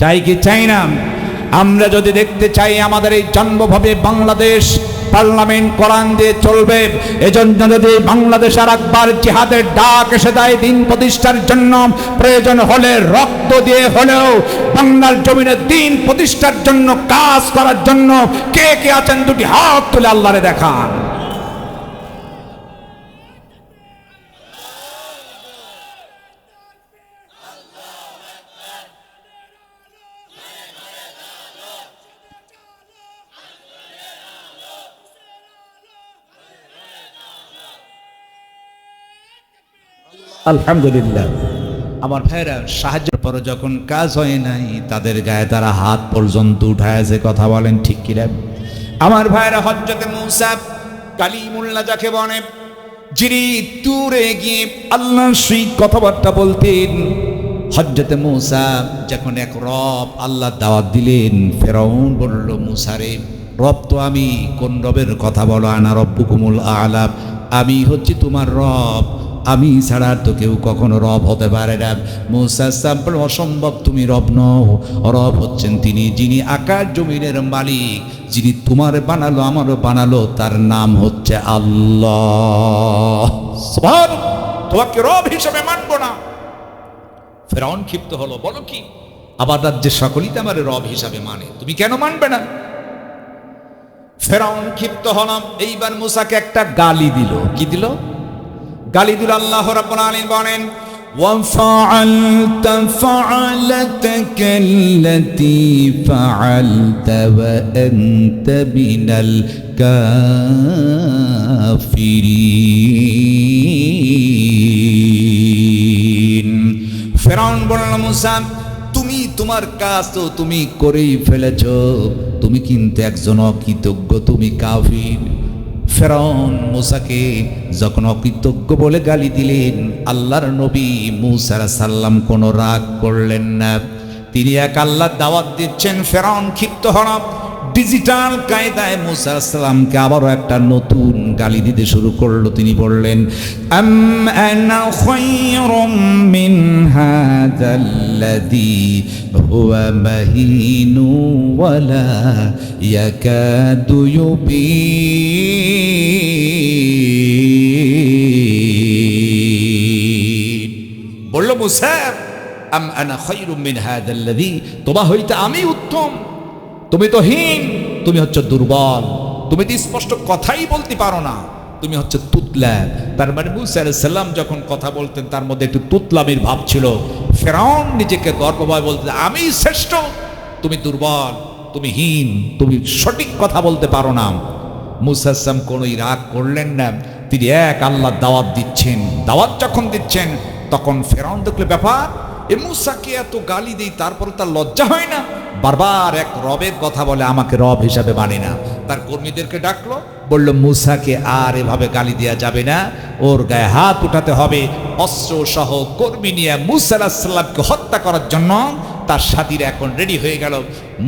চাই কি চাই না? আমরা যদি দেখতে চাই আমাদের এই জন্মভাবে বাংলাদেশ, পার্লামেন্ট কোরআন দিয়ে চলবে। এজন্য যদি বাংলাদেশ আর একবার জিহাদের ডাক এসে দেয় দিন প্রতিষ্ঠার জন্য, প্রয়োজন হলে রক্ত দিয়ে হলেও বাংলার জমিনে দিন প্রতিষ্ঠার জন্য, কাজ করার জন্য কে কে আছেন দুটি হাত তুলে আল্লাহরে দেখান। আলহামদুলিল্লাহ। আমার ভাইরা সাহায্যের পরে যখন কাজ হয় নাই, তাদের গায়ে তারা হাত পর্যন্ত উঠায় যে কথা বলেন, ঠিক কিনা আমার ভাইরা হজ্জতে মৌসা কালিমুল্লাহ যাকে বলে, যিনি দূরে গিয়ে আল্লাহ সেই কথাবার্তা বলতেন হজ্জতে মৌসা যখন এক রব আল্লাহ দাওয়াত দিলেন, ফেরাউন বলল মুসারে রব তো আমি, কোন রবের কথা বলো, আনা রব্বুকুমুল আলাপ আমি হচ্ছি তোমার রব আমি ছাড়া তো কেউ কখনো রব হতে পারে না। মুসা সাম্পল অসম্ভব তুমি রব নও। রব হচ্ছেন তিনি, যিনি আকাশ জমিনের মালিক। যিনি তোমার বানালো, আমারও বানালো, তার নাম হচ্ছে আল্লাহ। তোমাকে রব হিসেবে মানবো না। ফেরাউন ক্ষিপ্ত হলো, বলো কি? আবার রাজ্যের সকলেই তো আমার রব হিসাবে মানে। তুমি কেন মানবে না? ফেরাউন ক্ষিপ্ত হলাম, এইবার মুসাকে একটা গালি দিল। কি দিল? গালি দিল আল্লাহ রাব্বুল আলামিন বলেন وفعلت فعلتك التي فعلت وأنت من الكافرين ফেরাউন বলল মুসা তুমি তোমার কাজ তো তুমি করেই ফেলেছ তুমি কিন্তু একজন অকৃতজ্ঞ তুমি কাফির ফেরাউন মুসাকে যখন অকৃতজ্ঞ বলে গালি দিলেন, আল্লাহর নবী মুসার সাল্লাম কোনো রাগ করলেন না। তিনি এক আল্লাহ দাওয়াত দিচ্ছেন, ফেরাউন ক্ষিপ্ত হরব ডিজিটাল কায়দায় মুসা সালামকে আবারও একটা নতুন গালি দিতে শুরু করল। তিনি বললেন বলল, মুসা, আম আনা খৈরুম মিন হাদাল্লাযী তোমা হইতে আমি উত্তম। তুমি তো হীন, তুমি হচ্ছে দুর্বল। তুমি তো স্পষ্ট কথাই বলতে পারো না। তুমি হচ্ছে তুতলা তার মানে মুসা আলাইহিস সালাম যখন কথা বলতেন, তার মধ্যে একটু তুতলামির ভাব ছিল। ফেরাউন নিজেকে গর্বময় বলতে, আমি শ্রেষ্ঠ, তুমি দুর্বল, তুমি হীন, তুমি সঠিক কথা বলতে পারো না। মুসাসাম কোনোই রাগ করলেন না। তিনি এক আল্লাহ দাওয়াত দিচ্ছেন। দাওয়াত যখন দিচ্ছেন, তখন ফেরাউন দেখলে ব্যাপার এ মুসাকে এত গালি দেই তারপর তার লজ্জা হয় না? বারবার এক রবের কথা বলে, আমাকে রব হিসাবে মানে না। তার কর্মীদেরকে ডাকলো, বলল, মুসাকে আর এভাবে গালি দেওয়া যাবে না। ওর গায়ে হাত উঠাতে হবে। অস্ত্র সহ কর্মী নিয়ে মুসা আলাহিসাল্লামকে হত্যা করার জন্য তার সাথীরা এখন রেডি হয়ে গেল।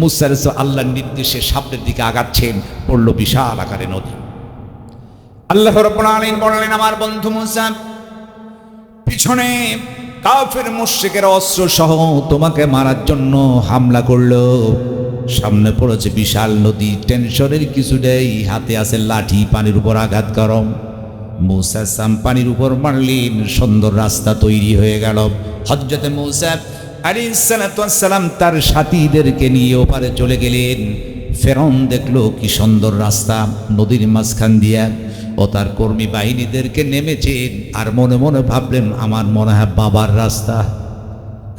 মুসা আল্লাহর নির্দেশে সামনের দিকে আগাচ্ছেন, পড়ল বিশাল আকারে নদী। আল্লাহ বললেন, আমার বন্ধু মুসা, পিছনে কাফের মুশরিকের অস্ত্র সহ তোমাকে মারার জন্য হামলা করল। সামনে পড়েছে বিশাল নদী, টেনশনের কিছু নেই। হাতে আছে লাঠি, পানির উপর আঘাত করম মৌসা পানির উপর মারলেন, সুন্দর রাস্তা তৈরি হয়ে গেল। হজরতে মৌসা আলী সালাম তার সাথীদেরকে নিয়ে ওপারে চলে গেলেন। ফেরন দেখল কি সুন্দর রাস্তা, নদীর মাঝখান দিয়া। ও তার কর্মী বাহিনীদেরকে নেমেছেন আর মনে মনে ভাবলেন, আমার মনে হয় বাবার রাস্তা।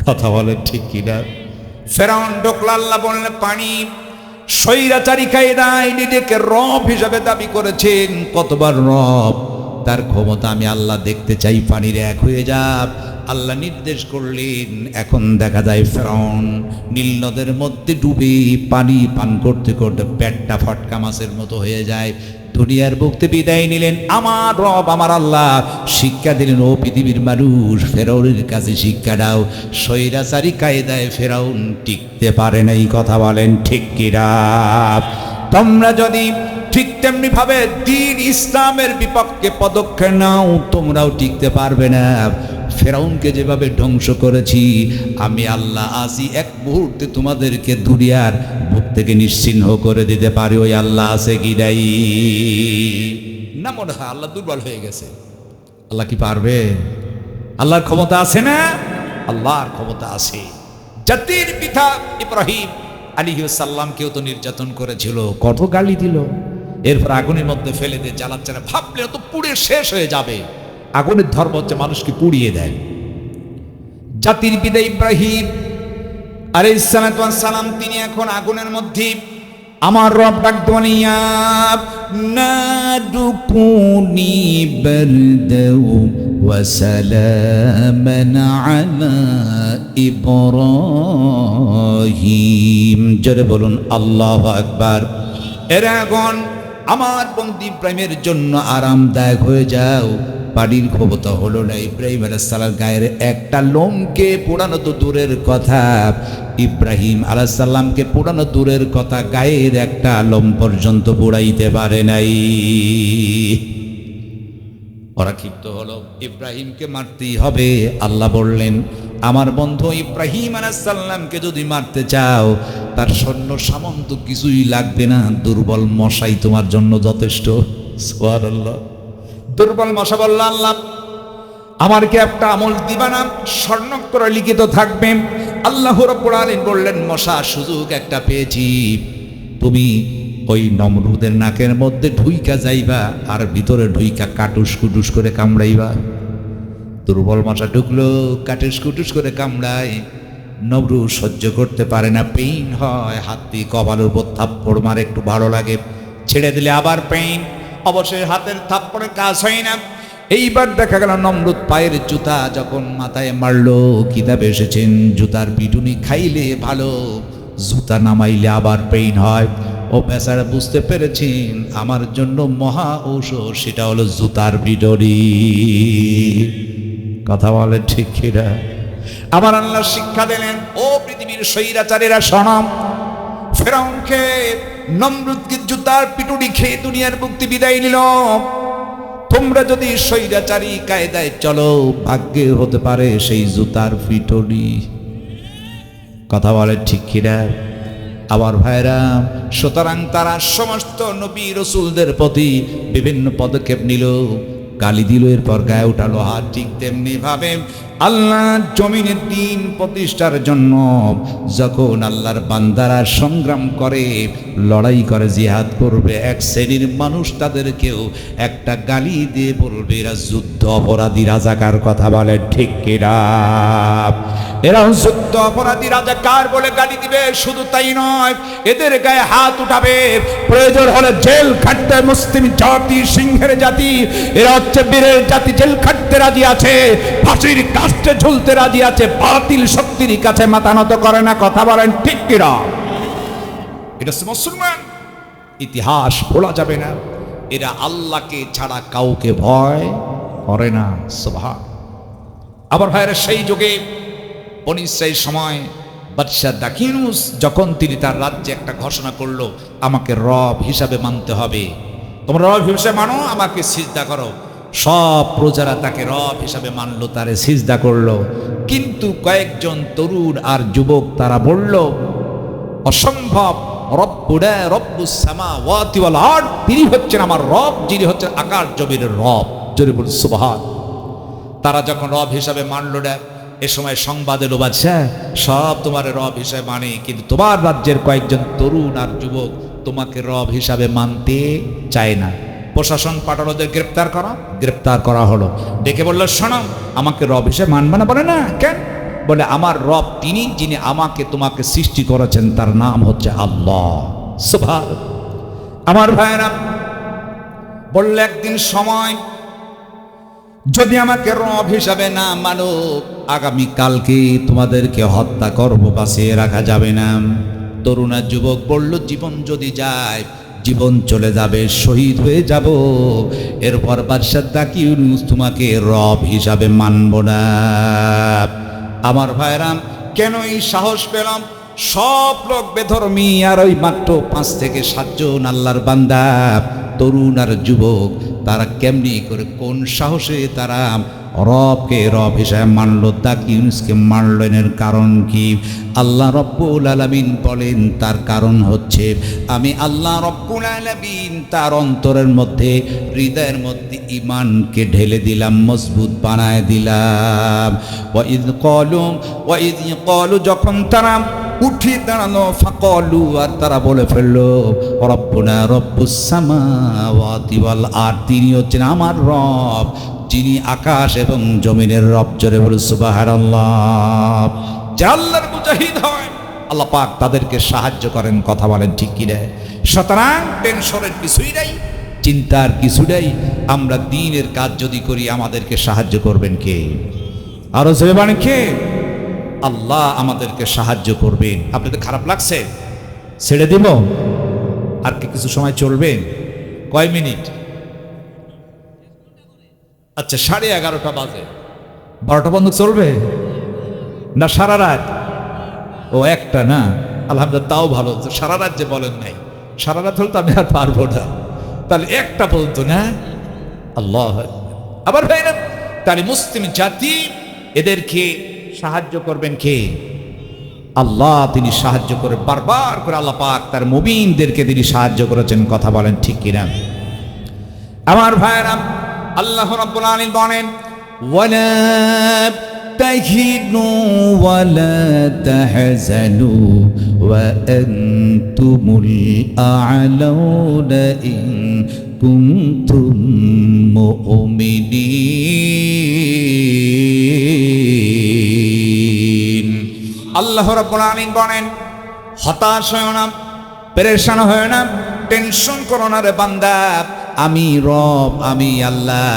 কথা বলেন ঠিক কিনা? ফেরাউন ঢোকলা আল্লাহ বললেন, পানি স্বৈরাচারী কায়দায় নিজেকে রব হিসাবে দাবি করেছেন। কতবার রব? তার ক্ষমতা আমি আল্লাহ দেখতে চাই, পানির এক হয়ে যাক। আল্লাহ নির্দেশ করলেন, এখন দেখা যায় ফেরাউন নীল নদের মধ্যে ডুবে পানি পান করতে করতে পেটটা ফটকা মাছের মতো হয়ে যায়। দুনিয়ার বুকতে বিদায় নিলেন। আমার রব, আমার আল্লাহ, শিক্ষা দিলেন, ও পৃথিবীর মানুষ, ফেরাউনের কাছে শিক্ষা দাও। স্বৈরাচারী কায়দায় ফেরাউন টিকতে পারে না, এই কথা বলেন ঠিক কিরা তোমরা যদি ঠিক তেমনি ভাবে দিন ইসলামের বিপক্ষে পদক্ষেপ নাও, তোমরাও টিকতে পারবে না। ফেরাউনকে যেভাবে ধ্বংস করেছি, আমি আল্লাহ আসি এক মুহূর্তে তোমাদেরকে দুনিয়ার বুক থেকে নিশ্চিহ্ন করে দিতে পারি। ওই আল্লাহ আছে কি নাই? না মনে হয় আল্লাহ দুর্বল হয়ে গেছে। আল্লাহ কি পারবে? আল্লাহর ক্ষমতা আছে না? আল্লাহর ক্ষমতা আছে। জাতির পিতা ইব্রাহিম আলী সাল্লামকেও তো নির্যাতন করেছিল কত গালি দিল। এরপর আগুনের মধ্যে ফেলে দিয়ে জ্বালাচ্ছে না, ভাবলে তো পুড়ে শেষ হয়ে যাবে। আগুনের ধর্ম হচ্ছে মানুষকে পুড়িয়ে দেয় জাতির পিতা ইব্রাহিম আরে সালাম তিনি এখন আগুনের মধ্যে আমার রব ডাক দোয়ানিয়া نادكوني بردا وسلاما على إبراهيم জোরে বলুন আল্লাহ আকবার এরা এখন আমার বন্ধু ইব্রাহিমের জন্য আরামদায়ক হয়ে যাও পানির ক্ষমতা হলো না। ইব্রাহিম আলাইসাল্লাম গায়ের একটা লোমকে পোড়ানো তো দূরের কথা। ইব্রাহিম আলাইসাল্লামকে পোড়ানো দূরের কথা গায়ের একটা লোম পর্যন্ত পোড়াইতে পারে নাই। ওরা ক্ষিপ্ত হলো। ইব্রাহিমকে মারতেই হবে। আল্লাহ বললেন, আমার বন্ধু ইব্রাহিম আলাইসাল্লামকে যদি মারতে চাও, তার সৈন্য সামন্ত কিছুই লাগবে না। দুর্বল মশাই তোমার জন্য যথেষ্ট। সুবহানাল্লাহ। দুর্বল মশা বলল, আল্লাহ, আমার কি একটা আমল দিবানা স্বর্ণক্ষরে লিখিত থাকবে। আল্লাহ রব্বুল আলামিন বললেন, মশা, সুযোগ একটা পেয়েছি। তুমি ওই নমরুদের নাকের মধ্যে ঢুইকা যাইবা আর ভিতরে ঢুইকা কাটুস কুটুস করে কামড়াইবা। দুর্বল মশা ঢুকলো, কাটুস কুটুস করে কামড়ায়। নমরু সহ্য করতে পারে না, পেইন হয়, হাত দিয়ে কপালের উপর থাপ্পড় মারে, একটু ভালো লাগে। ছেড়ে দিলে আবার পেইন। অবশ্যই হাতের থাপ্পড়ে কাজ হয় না। এইবার দেখা গেল নমরুদ পায়ের জুতা যখন মাথায় মারলো, কিতাবে এসেছেন, জুতার পিটুনি খাইলে ভালো, জুতা নামাইলে আবার পেইন হয়। ও বেচারা বুঝতে পেরেছেন, আমার জন্য মহা ঔষধ, সেটা হলো জুতার পিটুনি। কথা বলে ঠিক কিনা? আমার আল্লাহ শিক্ষা দিলেন, ও পৃথিবীর স্বৈরাচারীরা সনম ফেরাউনকে নমরুদকে জুতার পিটুনি খেয়ে দুনিয়ার মুক্তি বিদায় নিল। তোমরা যদি সৈরাচারী কায়দায় চলো, ভাগ্যে হতে পারে সেই জুতার পিটুনি। কথা বলে ঠিক কিনা? আবার ভাইরা, সুতরাং তারা সমস্ত নবী রসুলদের প্রতি বিভিন্ন পদক্ষেপ নিল। গালি দিল, এরপর গায়ে উঠালো হাত, ঠিক তেমনি ভাবে আল্লাহ জমিনের দিন প্রতিষ্ঠার জন্য যখন আল্লাহর বান্দারা সংগ্রাম করে, লড়াই করে, জিহাদ করবে, এক শ্রেণির মানুষ তাদেরকেও একটা গালি দিয়ে বলবে, এরা যুদ্ধ অপরাধী রাজাকার কথা বলে, ঠিক কিনা এরা যুদ্ধ অপরাধী রাজাকার বলে গালি দিবে, শুধু তাই নয়, এদের গায়ে হাত উঠাবে, প্রয়োজন হলে জেল খাটতে মুসলিম জাতি, সিংহের জাতি এরা হচ্ছে বীরের জাতি জেল খাটতে রাজি আছে, ফাঁসির কাস্টে ঝুলতে রাজি আছে, বাতিল শক্তির কাছে মাথা নত করে না, কথা বলেন ঠিক কিনা? এটা মুসলমান, ইতিহাস ভোলা যাবে না, এরা আল্লাহকে ছাড়া কাউকে ভয় করে না সোভা আবার ভাইয়ের, সেই যুগে অনিশ্চয় সময়, বাদশাহ দাকিনুস যখন তিনি তার রাজ্যে একটা ঘোষণা করল, আমাকে রব হিসাবে মানতে হবে। তোমরা রব হিসাবে মানো, আমাকে সিজদা করো। সব প্রজারা তাকে রব হিসাবে মানলো, তারে সিজদা করল। কিন্তু কয়েকজন তরুণ আর যুবক তারা বলল, অসম্ভব রব্বুডা রব্বুস সামা ওয়াতি ওয়াল আরদ, তিনি হচ্ছেন আমার রব, যিনি হচ্ছেন আকাশ জমির রব। জোরে বলুন, সুবহান। তারা যখন রব হিসাবে মানল না, এ সময় সংবাদ এলো, বাদশা, সব তোমার রব হিসাবে মানে কিন্তু তোমার রাজ্যের কয়েকজন তরুণ আর যুবক তোমাকে রব হিসাবে মানতে চায় না। প্রশাসন পাঠালো গ্রেপ্তার করা গ্রেপ্তার করা হলো। ডেকে বলল, শোনো, আমাকে রব হিসেবে মানবে না। বলে, না, কেন? বলে, আমার রব তিনি যিনি আমাকে তোমাকে সৃষ্টি করেছেন, তার নাম হচ্ছে আল্লাহ। সুভার আমার ভাইয়েরা, বললে একদিন সময়, যদি আমাকে রব হিসাবে না মানো আগামী কালকে তোমাদেরকে হত্যা করব, বাঁচিয়ে রাখা যাবে না। তরুণা যুবক বলল, জীবন যদি যায় জীবন চলে যাবে, শহীদ হয়ে যাব। এরপর বাদশাহ দাকি তোমাকে রব হিসাবে মানব না। আমার ভাইরাম, কেন এই সাহস পেলাম? সব লোক বেধর্মী আর ওই মাত্র পাঁচ থেকে সাতজন আল্লাহর বান্দা। তরুণ আর যুবক, তারা কেমনি করে কোন সাহসে তারা রবকে রব হিসাবে মানল তাকে ইউনুসকে মানলেন এর কারণ কি? আল্লাহ রব্বুল আলামিন বলেন, তার কারণ হচ্ছে, আমি আল্লাহ রব্বুল আলামিন তার অন্তরের মধ্যে, হৃদয়ের মধ্যে ইমানকে ঢেলে দিলাম, মজবুত বানায় দিলাম। ওয়াইদ কলু ওয়াইদ কলু যখন তারা উঠে দাঁড়ানো ফাকলু, আর তারা বলে ফেলল, রব্বুনা রব্বুস সামাওয়াতি ওয়াল আর তিনি হচ্ছেন আমার রব। যিনি আকাশ এবং জমিনের রব জোরে বলে সুবহানাল্লাহ। যে আল্লাহর মুজাহিদ হয়, আল্লাহ পাক তাদেরকে সাহায্য করেন, কথা বলেন, ঠিক কি রে? সুতরাং টেনশনের কিছুই নাই, চিন্তার কিছুটাই আমরা দিনের কাজ যদি করি, আমাদেরকে সাহায্য করবেন কে? আরও জোরে বাণী কে? আল্লাহ আমাদেরকে সাহায্য করবেন। আপনাদের খারাপ লাগছে? ছেড়ে দিব? আর কি কিছু সময় চলবে? কয় মিনিট? আচ্ছা সাড়ে এগারোটা বাজে। বারোটা বন্ধ চলবে? না সারা রাত? ও একটা না? আলহামদুলিল্লাহ তাও ভালো। সারা রাত যে বলেন নাই। সারা রাত হলে তো আমি আর পারব না। তাহলে একটা বলতো না? আল্লাহ আবার ভাইরা তাহলে মুসলিম জাতি এদেরকে সাহায্য করবেন কে? আল্লাহ তিনি সাহায্য করে বারবার করে আল্লাহ পাক তার মুবিনদেরকে তিনি সাহায্য করেছেন কথা বলেন ঠিক কিনা? আমার ভাইরা আল্লাহ রাব্বুল আলামিন বলেন ولا تهنوا ولا تحزنوا وأنتم الأعلون إن كنتم مؤمنين আল্লাহ রাব্বুল আলামিন বলেন হতাশ হয় না পেরেশান হয় না টেনশন করো না রে বান্দা আমি রব, আমি আল্লাহ।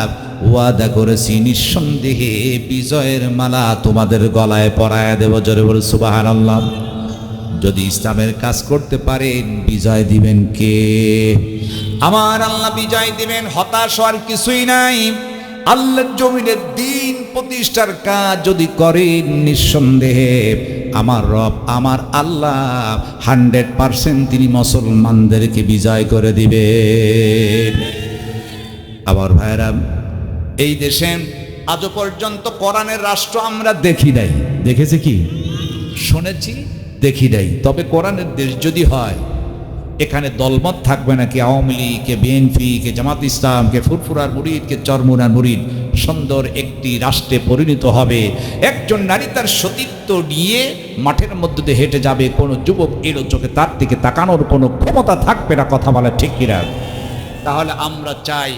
ওয়াদা করেছি নিঃসন্দেহে বিজয়ের মালা তোমাদের গলায় পরায় দেব জোরে বল সুবাহান আল্লাহ যদি ইসলামের কাজ করতে পারেন, বিজয় দিবেন কে? আমার আল্লাহ বিজয় দিবেন, হতাশ আর কিছুই নাই। আল্লাহ জমিনের দিন প্রতিষ্ঠার কাজ যদি করেন নিঃসন্দেহে আমার রব, আমার আল্লাহ হান্ড্রেড পারসেন্ট তিনি মুসলমানদেরকে বিজয় করে দিবে আবার ভাইরা, এই দেশে আজও পর্যন্ত কোরআনের রাষ্ট্র আমরা দেখি নাই। দেখেছে কি? শুনেছি, দেখি নাই। তবে কোরআনের দেশ যদি হয় এখানে দলমত থাকবে না আওয়ামী লীগ, কে বিএনপি কে জামাত ইসলাম, কে ফুরফুরার মুরিদ, কে চরমুনার মুরিদ? সুন্দর একটি রাষ্ট্রে পরিণত হবে। একজন নারী তার সতীত্ব নিয়ে মাঠের মধ্যে দিয়ে হেঁটে যাবে। কোনো যুবক এলো চোখে তার দিকে তাকানোর কোনো ক্ষমতা থাকবে না, কথা বলা ঠিক কিনা? তাহলে আমরা চাই